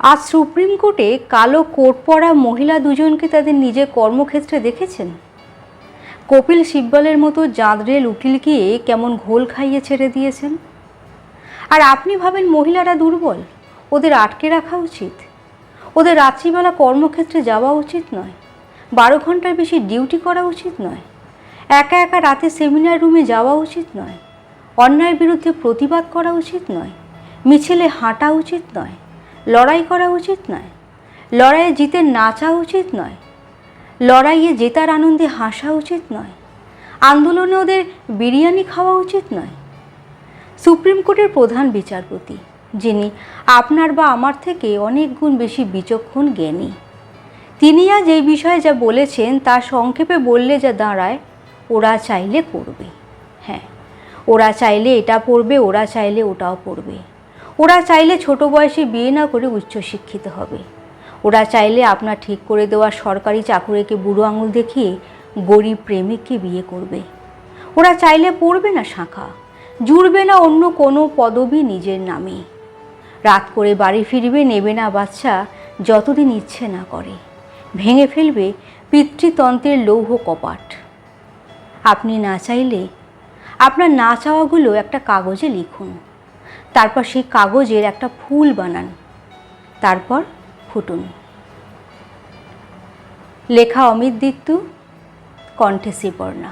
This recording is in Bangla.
আজ সুপ্রিম কোর্টে কালো কোট পরা মহিলা দুজনকে তাদের নিজের কর্মক্ষেত্রে দেখেছেন? কপিল সিব্বলের মতো জাঁদরেল উকিলকে কেমন ঘোল খাইয়ে ছেড়ে দিয়েছেন? আর আপনি ভাবেন মহিলারা দুর্বল? ওদের আটকে রাখা উচিত? ওদের রাত্রিবেলা কর্মক্ষেত্রে যাওয়া উচিত নয়? বারো ঘণ্টার বেশি ডিউটি করা উচিত নয়? একা একা রাতে সেমিনার রুমে যাওয়া উচিত নয়? অন্যায়ের বিরুদ্ধে প্রতিবাদ করা উচিত নয়? মিছিলে হাঁটা উচিত নয়? লড়াই করা উচিত নয়। লড়াইয়ে জিতে নাচা উচিত নয়। লড়াইয়ে জেতার আনন্দে হাসা উচিত নয়। আন্দোলনে ওদের বিরিয়ানি খাওয়া উচিত নয়। সুপ্রিম কোর্টের প্রধান বিচারপতি, যিনি আপনার বা আমার থেকে অনেক গুণ বেশি বিচক্ষণ জ্ঞানী, তিনি আজ এই বিষয়ে যা বলেছেন তা সংক্ষেপে বললে যা দাঁড়ায়, ওরা চাইলে করবে। হ্যাঁ ওরা চাইলে এটা পড়বে, ওরা চাইলে ওটাও পড়বে। ওরা চাইলে ছোট বয়সে বিয়ে না করে উচ্চশিক্ষিত হবে। ওরা চাইলে আপনার ঠিক করে দেওয়া সরকারি চাকুরিকে বুড়ো আঙুল দেখিয়ে গরিব প্রেমিককে বিয়ে করবে। ওরা চাইলে পড়বে না শাঁখা, জুড়বে না অন্য কোনো পদবি নিজের নামে। রাত করে বাড়ি ফিরবে, নেবে না বাচ্চা, যতদিন ইচ্ছে না করে। ভেঙে ফেলবে পিতৃতন্ত্রের লৌহ কপাট। আপনি না চাইলে, আপনার না চাওয়াগুলো একটা কাগজে লিখুন। তারপর সেই কাগজের একটা ফুল বানান। তারপর ফুটুন। লেখা অমিত দিত্তু কণ্ঠে শ্রীপর্ণা।